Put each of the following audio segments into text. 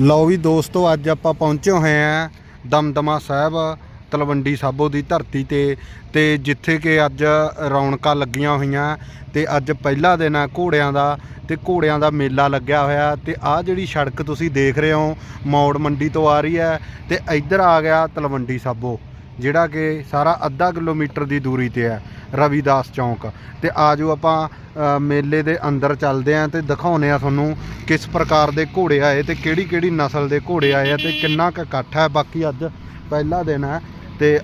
ਲਓ ਵੀ ਦੋਸਤੋ, ਅੱਜ ਆਪਾਂ ਪਹੁੰਚੇ ਹੋਏ ਆਂ ਦਮਦਮਾ ਸਾਹਿਬ, ਤਲਵੰਡੀ ਸਾਬੋ ਦੀ ਧਰਤੀ ਤੇ। ਤੇ ਜਿੱਥੇ ਕਿ ਅੱਜ ਰੌਣਕਾਂ ਲੱਗੀਆਂ ਹੋਈਆਂ ਤੇ ਅੱਜ ਪਹਿਲਾ ਦਿਨ ਆ ਘੋੜਿਆਂ ਦਾ ਤੇ ਘੋੜਿਆਂ ਦਾ ਮੇਲਾ ਲੱਗਿਆ ਹੋਇਆ। ਤੇ ਆਹ ਜਿਹੜੀ ਸੜਕ ਤੁਸੀਂ ਦੇਖ ਰਹੇ ਹੋ, ਮੌੜ ਮੰਡੀ ਤੋਂ ਆ ਰਹੀ ਹੈ ਤੇ ਇੱਧਰ ਆ ਗਿਆ ਤਲਵੰਡੀ ਸਾਬੋ। ਜਿਹੜਾ ਕਿ ਸਾਰਾ ਅੱਧਾ ਕਿਲੋਮੀਟਰ ਦੀ ਦੂਰੀ ਤੇ ਹੈ, ਰਵੀਦਾਸ ਚੌਂਕ। ਤੇ ਆਜੋ ਆਪਾਂ ਮੇਲੇ ਦੇ ਅੰਦਰ ਚੱਲਦੇ ਆਂ ਤੇ ਦਿਖਾਉਨੇ ਆ ਤੁਹਾਨੂੰ ਕਿਸ ਪ੍ਰਕਾਰ ਦੇ ਘੋੜੇ ਆਏ ਤੇ ਕਿਹੜੀ ਕਿਹੜੀ ਨਸਲ ਦੇ ਘੋੜੇ ਆਏ ਆ ਤੇ ਕਿੰਨਾ ਕੁ ਇਕੱਠ ਹੈ। ਬਾਕੀ ਅੱਜ ਪਹਿਲਾ ਦਿਨ ਹੈ ਤੇ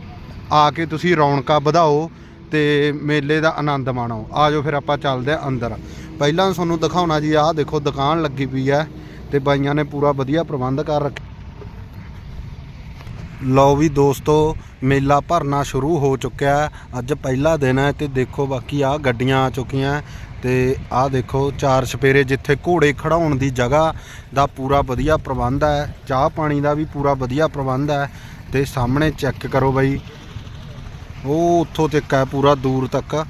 ਆ ਕੇ ਤੁਸੀਂ ਰੌਣਕਾਂ ਵਧਾਓ ਤੇ ਮੇਲੇ ਦਾ ਆਨੰਦ ਮਾਣੋ। ਆਜੋ ਫਿਰ ਆਪਾਂ ਚੱਲਦੇ ਆਂ ਅੰਦਰ। ਪਹਿਲਾਂ ਤੁਹਾਨੂੰ ਦਿਖਾਉਣਾ ਜੀ, ਆਹ ਦੇਖੋ ਦੁਕਾਨ ਲੱਗੀ ਪਈ ਹੈ ਤੇ ਬਾਈਆਂ ਨੇ ਪੂਰਾ ਵਧੀਆ ਪ੍ਰਬੰਧ ਕਰ ਰੱਖਿਆ ਲਓ ਵੀ ਦੋਸਤੋ, ਮੇਲਾ ਭਰਨਾ ਸ਼ੁਰੂ ਹੋ ਚੁੱਕਿਆ ਅੱਜ ਪਹਿਲਾ ਦਿਨ ਹੈ ਤੇ ਦੇਖੋ ਬਾਕੀ ਆ ਗੱਡੀਆਂ ਆ ਚੁੱਕੀਆਂ ਤੇ ਆਹ ਦੇਖੋ ਚਾਰ ਛਪੇਰੇ ਜਿੱਥੇ ਘੋੜੇ ਖੜਾਉਣ ਦੀ ਜਗ੍ਹਾ ਦਾ ਪੂਰਾ ਵਧੀਆ ਪ੍ਰਬੰਧ ਹੈ। ਚਾਹ ਪਾਣੀ ਦਾ ਵੀ ਪੂਰਾ ਵਧੀਆ ਪ੍ਰਬੰਧ ਹੈ ਤੇ ਸਾਹਮਣੇ ਚੈੱਕ ਕਰੋ ਬਾਈ। ਉਹ ਉੱਥੋਂ ਤੱਕ ਹੈ ਪੂਰਾ ਦੂਰ ਤੱਕ।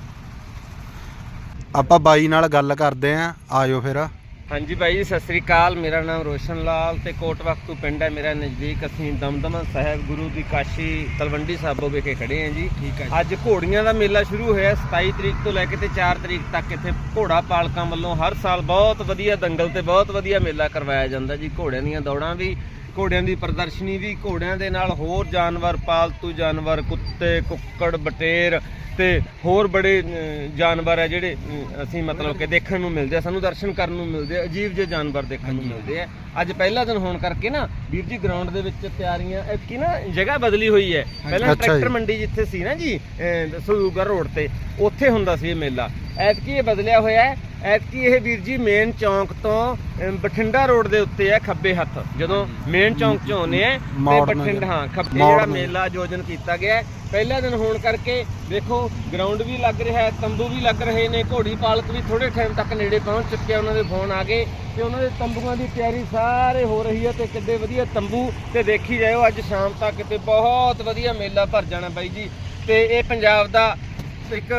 ਆਪਾਂ ਬਾਈ ਨਾਲ ਗੱਲ ਕਰਦੇ ਆਂ ਆਜੋ ਫਿਰ। ਹਾਂਜੀ ਭਾਈ ਜੀ ਸਤਿ ਸ੍ਰੀ ਅਕਾਲ। ਮੇਰਾ ਨਾਮ ਰੋਸ਼ਨ ਲਾਲ ਤੇ ਕੋਟ ਵਖਤੂ ਪਿੰਡ ਹੈ ਮੇਰਾ ਨਜ਼ਦੀਕ। ਅਸੀਂ ਦਮਦਮਾ ਸਾਹਿਬ ਗੁਰੂ ਦੀ ਕਾਸ਼ੀ ਤਲਵੰਡੀ ਸਾਬੋ ਵਿਖੇ ਖੜੇ ਹਾਂ ਜੀ। ਠੀਕ ਹੈ ਅੱਜ ਘੋੜੀਆਂ ਦਾ ਮੇਲਾ ਸ਼ੁਰੂ ਹੋਇਆ 27 ਤਰੀਕ ਤੋਂ ਲੈ ਕੇ ਤੇ 4 ਤਰੀਕ ਤੱਕ ਇੱਥੇ ਘੋੜਾ ਪਾਲਕਾਂ ਵੱਲੋਂ ਹਰ ਸਾਲ ਬਹੁਤ ਵਧੀਆ ਦੰਗਲ ਤੇ ਬਹੁਤ ਵਧੀਆ ਮੇਲਾ ਕਰਵਾਇਆ ਜਾਂਦਾ ਜੀ। ਘੋੜਿਆਂ ਦੀਆਂ ਦੌੜਾਂ ਵੀ ਘੋੜਿਆਂ ਦੀ ਪ੍ਰਦਰਸ਼ਨੀ ਵੀ ਘੋੜਿਆਂ ਦੇ ਨਾਲ ਹੋਰ ਜਾਨਵਰ ਪਾਲਤੂ ਜਾਨਵਰ ਕੁੱਤੇ ਕੁੱਕੜ ਬਟੇਰ ਤੇ ਹੋਰ ਬੜੇ ਜਾਨਵਰ ਹੈ ਜਿਹੜੇ ਅਸੀਂ ਮਤਲਬ ਕਿ ਦੇਖਣ ਨੂੰ ਮਿਲਦੇ ਆ ਸਾਨੂੰ ਦਰਸ਼ਨ ਕਰਨ ਨੂੰ ਮਿਲਦੇ ਆ ਅਜੀਬ ਜਿਹੇ ਜਾਨਵਰ ਦੇਖਣ ਨੂੰ ਮਿਲਦੇ ਆ। ਅੱਜ ਪਹਿਲਾ ਦਿਨ ਹੋਣ ਕਰਕੇ ਨਾ ਵੀਰ ਜੀ ਗਰਾਊਂਡ ਦੇ ਵਿੱਚ ਤਿਆਰੀਆਂ ਕੀ ਨਾ ਜਗ੍ਹਾ ਬਦਲੀ ਹੋਈ ਹੈ। ਪਹਿਲਾਂ। ਟਰੈਕਟਰ ਮੰਡੀ ਜਿੱਥੇ ਸੀ ਨਾ ਜੀ ਅਹ ਸਰੂਗਰ ਰੋਡ ਤੇ ਉੱਥੇ ਹੁੰਦਾ ਸੀ ਇਹ ਮੇਲਾ। ਐਤਕੀ ਇਹ ਬਦਲਿਆ ਹੋਇਆ ਹੈ ਐਤਕੀ ਇਹ ਵੀਰ ਜੀ ਮੇਨ ਚੌਂਕ ਤੋਂ ਬਠਿੰਡਾ ਰੋਡ ਦੇ ਉੱਤੇ ਹੈ ਖੱਬੇ ਹੱਥ। ਜਦੋਂ ਮੇਨ ਚੌਂਕ ਚੋਂ ਆਉਂਦੇ ਆ ਤੇ ਬਠਿੰਡਾ ਹਾਂ ਖੱਬੇ ਜਿਹੜਾ ਨੂੰ। ਮੇਲਾ ਆਯੋਜਨ ਕੀਤਾ ਗਿਆ ਪਹਿਲਾ ਦਿਨ ਹੋਣ ਕਰਕੇ ਦੇਖੋ ਗਰਾਊਂਡ ਵੀ ਲੱਗ ਰਿਹਾ ਹੈ ਤੰਬੂ ਵੀ ਲੱਗ ਰਹੇ ਨੇ ਘੋੜੀ ਪਾਲਕ ਵੀ ਥੋੜੇ ਟਾਈਮ ਤੱਕ ਨੇੜੇ ਪਹੁੰਚ ਚੁੱਕੇ ਆ ਉਹਨਾਂ ਦੇ ਫੋਨ ਆ ਗਏ। ਤੇ ਉਹਨਾਂ ਦੇ ਤੰਬੂਆਂ ਦੀ ਤਿਆਰੀ ਸਾਰੇ ਹੋ ਰਹੀ ਹੈ ਤੇ ਕਿੱਡੇ ਵਧੀਆ ਤੰਬੂ। ਤੇ ਦੇਖੀ ਜਾਇਓ ਅੱਜ ਸ਼ਾਮ ਤੱਕ ਤੇ ਬਹੁਤ ਵਧੀਆ ਮੇਲਾ ਭਰ ਜਾਣਾ ਬਾਈ ਜੀ। ਤੇ ਇਹ ਪੰਜਾਬ ਦਾ ਇੱਕ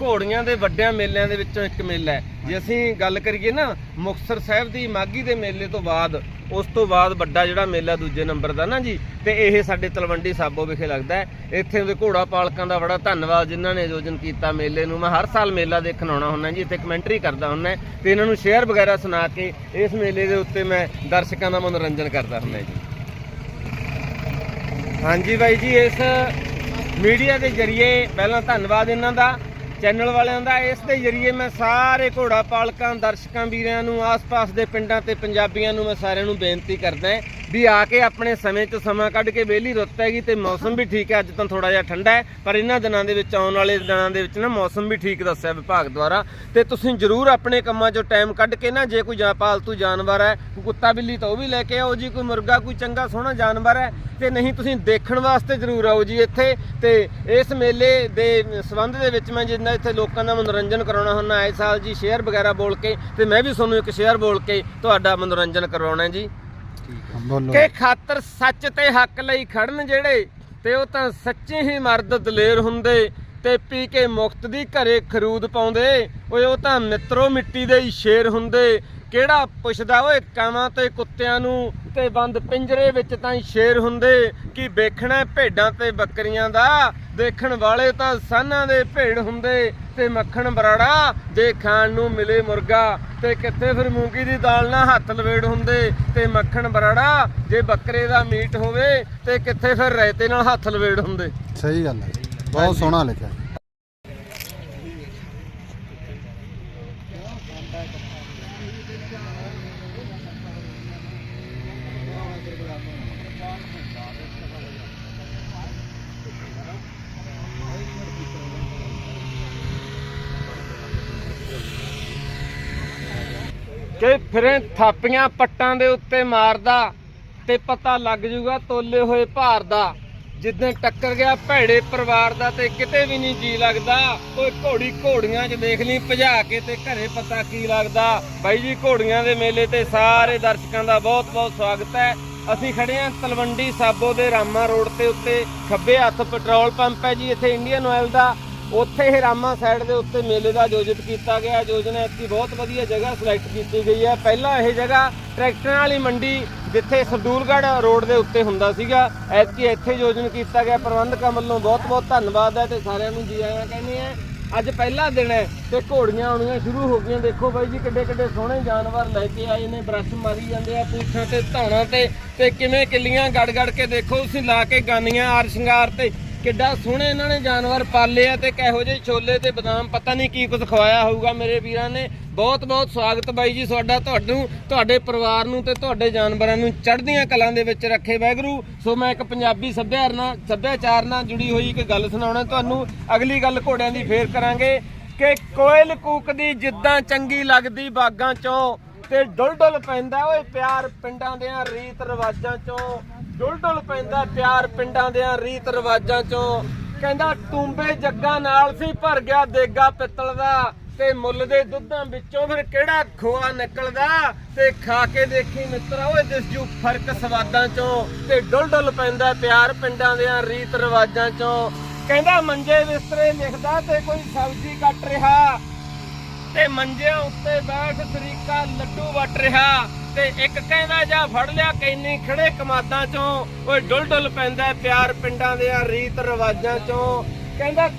ਘੋੜੀਆਂ ਦੇ ਵੱਡਿਆਂ ਮੇਲਿਆਂ ਦੇ ਵਿੱਚੋਂ ਇੱਕ ਮੇਲਾ ਹੈ। ਜੇ ਅਸੀਂ ਗੱਲ ਕਰੀਏ ਨਾ, ਮੁਕਤਸਰ ਸਾਹਿਬ ਦੀ ਮਾਗੀ ਦੇ ਮੇਲੇ ਤੋਂ ਬਾਅਦ, ਉਸ ਤੋਂ ਬਾਅਦ ਵੱਡਾ ਜਿਹੜਾ ਮੇਲਾ ਦੂਜੇ ਨੰਬਰ ਦਾ ਨਾ ਜੀ, ਤੇ ਇਹ ਸਾਡੇ ਤਲਵੰਡੀ ਸਾਬੋ ਵਿਖੇ ਲੱਗਦਾ ਹੈ। ਇੱਥੇ ਦੇ ਘੋੜਾ ਪਾਲਕਾਂ ਦਾ ਬੜਾ ਧੰਨਵਾਦ ਜਿਨ੍ਹਾਂ ਨੇ ਆਯੋਜਨ ਕੀਤਾ ਮੇਲੇ ਨੂੰ। ਮੈਂ ਹਰ ਸਾਲ ਮੇਲਾ ਦੇਖਣ ਆਉਣਾ ਹੁੰਦਾ ਜੀ, ਇੱਥੇ ਕਮੈਂਟਰੀ ਕਰਦਾ ਹੁੰਦਾ ਤੇ ਇਹਨਾਂ ਨੂੰ ਸ਼ੇਅਰ ਵਗੈਰਾ ਸੁਣਾ ਕੇ ਇਸ ਮੇਲੇ ਦੇ ਉੱਤੇ ਮੈਂ ਦਰਸ਼ਕਾਂ ਦਾ ਮਨੋਰੰਜਨ ਕਰਦਾ ਹੁੰਦਾ ਜੀ। ਹਾਂਜੀ ਬਾਈ ਜੀ, ਇਸ ਮੀਡੀਆ ਦੇ ਜ਼ਰੀਏ ਪਹਿਲਾਂ ਧੰਨਵਾਦ ਇਹਨਾਂ ਦਾ। ਚੈਨਲ ਵਾਲਿਆਂ ਦਾ ਇਸ ਦੇ ਜ਼ਰੀਏ ਮੈਂ ਸਾਰੇ ਘੋੜਾ ਪਾਲਕਾਂ, ਦਰਸ਼ਕਾਂ, ਵੀਰਾਂ ਨੂੰ, ਆਸ-ਪਾਸ ਦੇ ਪਿੰਡਾਂ ਤੇ ਪੰਜਾਬੀਆਂ ਨੂੰ ਮੈਂ ਸਾਰਿਆਂ ਨੂੰ ਬੇਨਤੀ ਕਰਦਾ ਵੀ ਆ ਕੇ ਆਪਣੇ ਸਮੇਂ 'ਚ ਸਮਾਂ ਕੱਢ ਕੇ ਵਿਹਲੀ ਰੁੱਤ ਹੈਗੀ ਤੇ ਮੌਸਮ ਵੀ ਠੀਕ ਹੈ, ਅੱਜ ਤਾਂ ਥੋੜਾ ਜਿਹਾ ਠੰਡਾ ਹੈ, ਪਰ ਇਹਨਾਂ ਦਿਨਾਂ ਦੇ ਵਿੱਚ, ਆਉਣ ਵਾਲੇ ਦਿਨਾਂ ਦੇ ਵਿੱਚ ਨਾ ਮੌਸਮ ਵੀ ਠੀਕ ਦੱਸਿਆ ਵਿਭਾਗ ਦੁਆਰਾ। ਤੇ ਤੁਸੀਂ ਜਰੂਰ ਆਪਣੇ ਕੰਮਾਂ 'ਚੋਂ ਟਾਈਮ ਕੱਢ ਕੇ ਨਾ, ਜੇ ਕੋਈ ਜਾਂ ਪਾਲਤੂ ਜਾਨਵਰ ਹੈ ਕੁੱਤਾ ਬਿੱਲੀ ਤਾਂ ਉਹ ਵੀ ਲੈ ਕੇ ਆਓ ਜੀ, ਕੋਈ ਮੁਰਗਾ, ਕੋਈ ਚੰਗਾ ਸੋਹਣਾ ਜਾਨਵਰ ਹੈ, ਤੇ ਨਹੀਂ ਤੁਸੀਂ ਦੇਖਣ ਵਾਸਤੇ ਜ਼ਰੂਰ ਆਓ ਜੀ ਇੱਥੇ। ਤੇ ਇਸ ਮੇਲੇ ਦੇ ਸੰਬੰਧ ਦੇ ਵਿੱਚ ਮੈਂ ਜਿੰਨਾ ਇੱਥੇ ਲੋਕਾਂ ਦਾ ਮਨੋਰੰਜਨ ਕਰਾਉਣਾ ਹੁੰਦਾ ਆਏ ਸਾਲ ਜੀ ਸ਼ੇਅਰ ਵਗੈਰਾ ਬੋਲ ਕੇ, ਤੇ ਮੈਂ ਵੀ ਤੁਹਾਨੂੰ ਇੱਕ ਸ਼ੇਅਰ ਬੋਲ ਕੇ ਤੁਹਾਡਾ ਮਨੋਰੰਜਨ ਕਰਵਾਉਣਾ ਜੀ। ਕਿ ਖਾਤਰ ਸੱਚ ਤੇ ਹੱਕ ਲਈ ਖੜਨ ਜਿਹੜੇ ਤੇ ਉਹ ਤਾਂ ਸੱਚੇ ਹੀ ਮਰਦ ਦਲੇਰ ਹੁੰਦੇ ਤੇ ਪੀ ਕੇ ਮੁਕਤ ਦੀ ਘਰੇ ਖਰੂਦ ਪਾਉਂਦੇ। ਓਏ ਉਹ ਤਾਂ ਮਿੱਤਰੋ ਮਿੱਟੀ ਦੇ ਹੀ ਸ਼ੇਰ ਹੁੰਦੇ। ਕਿਹੜਾ ਪੁੱਛਦਾ ਓਏ ਕਾਵਾਂ ਤੇ ਕੁੱਤਿਆਂ ਨੂੰ? ਤੇ ਬੰਦ ਪਿੰਜਰੇ ਵਿੱਚ ਤਾਂ ਹੀ ਸ਼ੇਰ ਹੁੰਦੇ। ਕੀ ਵੇਖਣਾ ਭੇਡਾਂ ਤੇ ਬੱਕਰੀਆਂ ਦਾ? ਦੇਖਣ ਵਾਲੇ ਤਾਂ ਸਾਨਾਂ ਦੇ ਭੇਡ ਹੁੰਦੇ। ਤੇ ਮੱਖਣ ਬਰਾੜਾ? ਜੇ ਖਾਣ ਨੂੰ ਮਿਲੇ ਮੁਰਗਾ ਤੇ ਕਿੱਥੇ ਫਿਰ ਮੂੰਗੀ ਦੀ ਦਾਲ ਨਾਲ ਹੱਥ ਲਵੇੜ ਹੁੰਦੇ? ਤੇ ਮੱਖਣ ਬਰਾੜਾ ਜੇ ਬੱਕਰੇ ਦਾ ਮੀਟ ਹੋਵੇ ਤੇ ਕਿੱਥੇ ਫਿਰ ਰਾਇਤੇ ਨਾਲ ਹੱਥ ਲਵੇੜ ਹੁੰਦੇ? ਸਹੀ ਗੱਲ ਹੈ ਬਹੁਤ ਸੋਹਣਾ ਲਿਖਿਆ ਕਿ ਫਿਰੇ ਥਾਪੀਆਂ ਪੱਟਾਂ ਦੇ ਉੱਤੇ ਮਾਰਦਾ ਤੇ ਪਤਾ ਲੱਗ ਜੂਗਾ ਤੋਲੇ ਹੋਏ ਭਾਰ ਦਾ। ਜਿੱਦਾਂ ਟੱਕਰ ਗਿਆ ਭੈੜੇ ਪਰਿਵਾਰ ਦਾ ਤੇ ਕਿਤੇ ਵੀ ਨਹੀਂ ਜੀ ਲੱਗਦਾ। ਕੋਈ ਘੋੜੀ ਘੋੜੀਆਂ 'ਚ ਦੇਖ ਲਈ, ਭਜਾ ਕੇ ਤੇ ਘਰੇ ਪਤਾ ਕੀ ਲੱਗਦਾ। ਬਾਈ ਜੀ, ਘੋੜੀਆਂ ਦੇ ਮੇਲੇ ਤੇ ਸਾਰੇ ਦਰਸ਼ਕਾਂ ਦਾ ਬਹੁਤ ਬਹੁਤ ਸਵਾਗਤ ਹੈ। ਅਸੀਂ ਖੜੇ ਹਾਂ ਤਲਵੰਡੀ ਸਾਬੋ ਦੇ ਰਾਮਾ ਰੋਡ ਤੇ ਉੱਤੇ। ਖੱਬੇ ਹੱਥ ਪੈਟਰੋਲ ਪੰਪ ਹੈ ਜੀ, ਇੱਥੇ ਇੰਡੀਅਨ ਆਇਲ ਦਾ। ਉੱਥੇ ਹੀ ਰਾਮਾ ਸਾਈਡ ਦੇ ਉੱਤੇ ਮੇਲੇ ਦਾ ਆਯੋਜਿਤ ਕੀਤਾ ਗਿਆ। ਯੋਜਨਾ ਇੱਥੇ ਬਹੁਤ ਵਧੀਆ ਜਗ੍ਹਾ ਸਿਲੈਕਟ ਕੀਤੀ ਗਈ ਹੈ। ਪਹਿਲਾਂ ਇਹ ਜਗ੍ਹਾ ਟਰੈਕਟਰਾਂ ਵਾਲੀ ਮੰਡੀ ਜਿੱਥੇ ਸਰਦੂਲਗੜ੍ਹ ਰੋਡ ਦੇ ਉੱਤੇ ਹੁੰਦਾ ਸੀਗਾ। ਐਤਕੀ ਇੱਥੇ ਆਯੋਜਨ ਕੀਤਾ ਗਿਆ। ਪ੍ਰਬੰਧਕਾਂ ਵੱਲੋਂ ਬਹੁਤ ਬਹੁਤ ਧੰਨਵਾਦ ਹੈ ਤੇ ਸਾਰਿਆਂ ਨੂੰ ਜੀ ਆਇਆਂ ਕਹਿੰਦੇ ਆ ਅੱਜ ਪਹਿਲਾ ਦਿਨ ਹੈ ਤੇ ਘੋੜੀਆਂ ਆਉਣੀਆਂ ਸ਼ੁਰੂ ਹੋ ਗਈਆਂ। ਦੇਖੋ ਬਾਈ ਜੀ, ਕਿੱਡੇ ਕਿੱਡੇ ਸੋਹਣੇ ਜਾਨਵਰ ਲੈ ਕੇ ਆਏ ਨੇ ਬ੍ਰਸ਼ ਮਾਰੀ ਜਾਂਦੇ ਆ ਪੂਛਾਂ ਤੇ, ਧੌਣਾ ਤੇ ਤੇ ਕਿਵੇਂ ਕਿੱਲੀਆਂ ਗੜ ਗੜ ਕੇ ਦੇਖੋ, ਤੁਸੀਂ ਲਾ ਕੇ ਗਾਨੀਆਂ ਆਰ ਸ਼ਿੰਗਾਰ ਤੇ ਕਿੱਡਾ ਸੋਹਣੇ ਇਹਨਾਂ ਨੇ ਜਾਨਵਰ ਪਾਲੇ ਆ ਤੇ ਕਿਹੋ ਜਿਹੇ ਛੋਲੇ ਤੇ ਬਦਾਮ, ਪਤਾ ਨਹੀਂ ਕੀ ਕੁਝ ਖਵਾਇਆ ਹੋਊਗਾ ਮੇਰੇ ਵੀਰਾਂ ਨੇ। ਬਹੁਤ ਬਹੁਤ ਸਵਾਗਤ ਬਾਈ ਜੀ ਤੁਹਾਡਾ, ਤੁਹਾਨੂੰ, ਤੁਹਾਡੇ ਪਰਿਵਾਰ ਨੂੰ ਤੇ ਤੁਹਾਡੇ ਜਾਨਵਰਾਂ ਨੂੰ ਚੜ੍ਹਦੀਆਂ ਕਲਾਂ ਦੇ ਵਿੱਚ ਰੱਖੇ ਵਾਹਿਗੁਰੂ। ਸੋ ਮੈਂ ਇੱਕ ਪੰਜਾਬੀ ਸੱਭਿਆਚਾਰ ਨਾਲ ਸੱਭਿਆਚਾਰ ਨਾਲ ਜੁੜੀ ਹੋਈ ਇੱਕ ਗੱਲ ਸੁਣਾਉਣਾ ਤੁਹਾਨੂੰ। ਅਗਲੀ ਗੱਲ ਘੋੜਿਆਂ ਦੀ ਫੇਰ ਕਰਾਂਗੇ ਕਿ ਕੋਇਲ ਕੂਕਦੀ ਜਿੱਦਾਂ ਚੰਗੀ ਲੱਗਦੀ ਬਾਗਾਂ ਚੋਂ ਤੇ ਡੁੱਲ ਡੁੱਲ ਪੈਂਦਾ ਓਏ ਪਿਆਰ ਪਿੰਡਾਂ ਦਿਆਂ ਰੀਤ ਰਿਵਾਜਾਂ ਚੋਂ। ਡੁੱਲ ਡੁੱਲ ਪੈਂਦਾ ਪਿਆਰ ਪਿੰਡਾਂ ਦਿਆਂ ਰੀਤ ਰਿਵਾਜਾਂ ਚੋਂ। ਕਹਿੰਦਾ ਟੁੰਬੇ ਜੱਗਾ ਨਾਲ ਸੀ ਭਰ ਗਿਆ ਦੇਗਾ ਪਿੱਤਲ ਦਾ। ਤੇ ਮੁੱਲ ਦੇ ਦੁੱਧਾਂ ਵਿੱਚੋਂ ਫਿਰ ਕਿਹੜਾ ਖੋਆ ਨਿਕਲਦਾ? ਤੇ ਖਾ ਕੇ ਦੇਖੀ ਮਿੱਤਰਾ, ਓਏ ਦਿਸ ਜੂ ਫ਼ਰਕ ਸਵਾਦਾਂ ਚੋਂ। ਤੇ ਡੁੱਲ ਡੁੱਲ ਪੈਂਦਾ ਪਿਆਰ ਪਿੰਡਾਂ ਦਿਆਂ ਰੀਤ ਰਿਵਾਜਾਂ ਚੋਂ। ਕਹਿੰਦਾ ਮੰਜੇ ਬਿਸਤਰੇ ਲਿਖਦਾ ਤੇ ਕੋਈ ਸਬਜ਼ੀ ਕੱਟ ਰਿਹਾ। ਤੇ ਮੰਜਿਆਂ ਉੱਤੇ ਬੈਠ ਤਰੀਕਾ ਲੱਡੂ ਵਟ ਰਿਹਾ। ਤੇ ਇੱਕ ਕਹਿੰਦਾ ਜਾ ਫੜ ਲਿਆ ਕੈਨੀ ਖੜੇ ਕਮਾਦਾਂ ਚੋਂ, ਓਏ ਡੁੱਲ ਡੁੱਲ ਪੈਂਦਾ ਪਿਆਰ ਪਿੰਡਾਂ ਦੇ ਰੀਤ ਰਿਵਾਜਾਂ ਚੋਂ। ਕਹਿੰਦਾ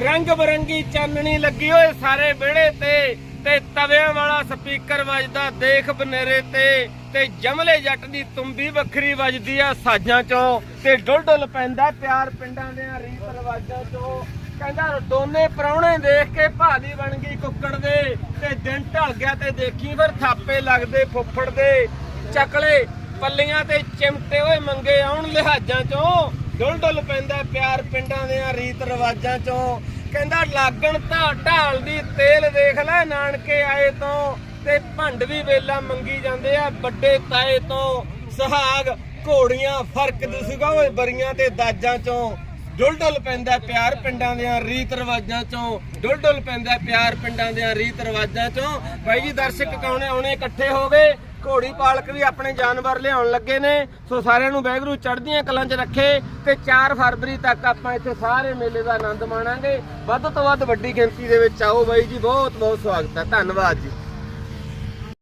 ਰੰਗ ਬਰੰਗੀ ਚਾਨਣੀ ਲੱਗੀ ਓਏ ਸਾਰੇ ਵਿਹੜੇ ਤੇ ਤੇ ਤਵਿਆਂ ਵਾਲਾ ਸਪੀਕਰ ਵੱਜਦਾ ਦੇਖ ਬਨੇਰੇ ਤੇ ਤੇ ਜਮਲੇ ਜੱਟ ਦੀ ਤੁੰਬੀ ਵੱਖਰੀ ਵੱਜਦੀ ਆ ਸਾਜਾਂ ਚੋਂ, ਤੇ ਡੁੱਲ ਡੁੱਲ ਪੈਂਦਾ ਪਿਆਰ ਪਿੰਡਾਂ ਦੇ ਰੀਤ ਰਿਵਾਜਾਂ ਚੋਂ। ਕਹਿੰਦਾ ਦੋਨੇ ਪ੍ਰਾਹੁਣੇ ਦੇਖ ਕੇ ਭਾਲੀ ਬਣ ਗਈ ਕੁੱਕੜ ਦੇ ਤੇ ਦਿਨ ਢਲ ਗਿਆ ਤੇ ਦੇਖੀ ਫਿਰ ਥਾਪੇ ਲੱਗਦੇ, ਫੁੱਫੜ ਦੇ। ਚੱਕਲੇ, ਪੱਲੀਆਂ ਤੇ ਚਿਮਟੇ ਓਏ ਮੰਗੇ ਆਉਣ ਲਿਹਾਜ਼ਾਂ ਚੋਂ। ਡੁੱਲ ਡੁੱਲ ਪੈਂਦਾ ਪਿਆਰ ਪਿੰਡਾਂ ਦੇ ਰੀਤ ਰਿਵਾਜਾਂ ਚੋਂ। ਕਹਿੰਦਾ ਲਾਗਣ ਧਾ ਢਾਲ ਦੀ ਤੇਲ ਦੇਖ ਲੈ ਨਾਨਕੇ ਆਏ ਤੋਂ। ਤੇ ਭੰਡ ਵੀ ਵੇਲਾ ਮੰਗੀ ਜਾਂਦੇ ਆ ਵੱਡੇ ਤਾਏ ਤੋਂ। ਸੁਹਾਗ ਘੋੜੀਆਂ ਫ਼ਰਕ ਦਿਸੂਗਾ ਓਏ ਬਰੀਆਂ ਤੇ ਦਾਜਾਂ ਚੋਂ। ਡੁੱਲ ਡੁੱਲ ਪੈਂਦਾ ਪਿਆਰ ਪਿੰਡਾਂ ਦੇ ਰੀਤ ਰਿਵਾਜਾਂ ਚੋਂ। ਡੁੱਲ ਡੁੱਲ ਪੈਂਦਾ ਪਿਆਰ ਪਿੰਡਾਂ ਦੇ ਰੀਤ ਰਿਵਾਜਾਂ ਚੋਂ। ਬਾਈ ਜੀ, ਦਰਸ਼ਕ ਕੌਣੇ ਆਉਣੇ ਇਕੱਠੇ ਹੋ ਗਏ। ਘੋੜੀ ਪਾਲਕ ਵੀ ਆਪਣੇ ਜਾਨਵਰ ਲਿਆਉਣ ਲੱਗੇ ਨੇ। ਸੋ ਸਾਰਿਆਂ ਨੂੰ ਵੈਗਰੂ ਚੜ੍ਹਦੀਆਂ ਕਲਾਂ 'ਚ ਰੱਖੇ ਤੇ 4 ਫਰਵਰੀ ਤੱਕ ਆਪਾਂ ਇੱਥੇ ਸਾਰੇ ਮੇਲੇ ਦਾ ਆਨੰਦ ਮਾਣਾਂਗੇ। ਵੱਧ ਤੋਂ ਵੱਧ ਵੱਡੀ ਗਿਣਤੀ ਦੇ ਵਿੱਚ ਆਓ ਬਾਈ ਜੀ ਬਹੁਤ ਬਹੁਤ ਸਵਾਗਤ ਹੈ। ਧੰਨਵਾਦ ਜੀ।